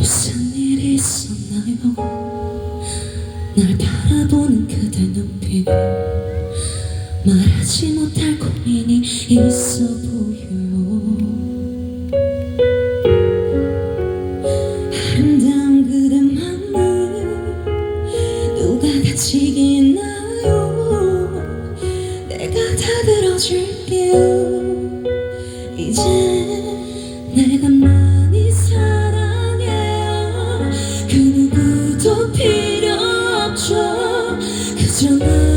무슨 일이 있었나요? 날 바라보는 그대 눈빛 말하지 못할 고민이 있어 보여요 아름다운 그대 마음 누가 다치기나? 什么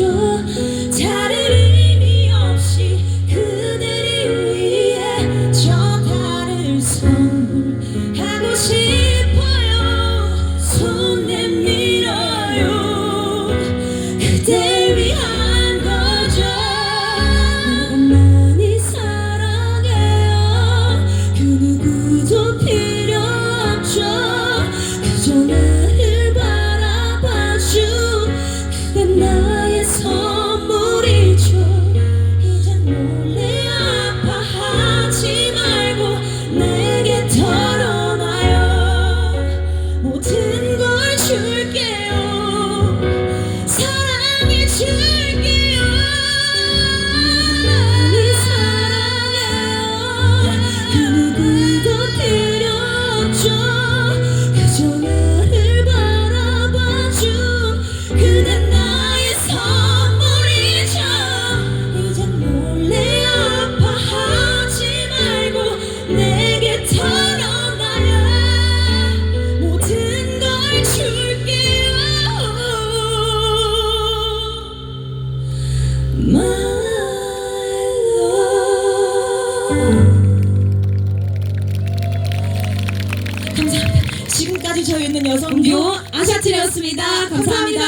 你说。to 지금까지 저희 있는 여성듀오 음. 아샤티였습니다 감사합니다.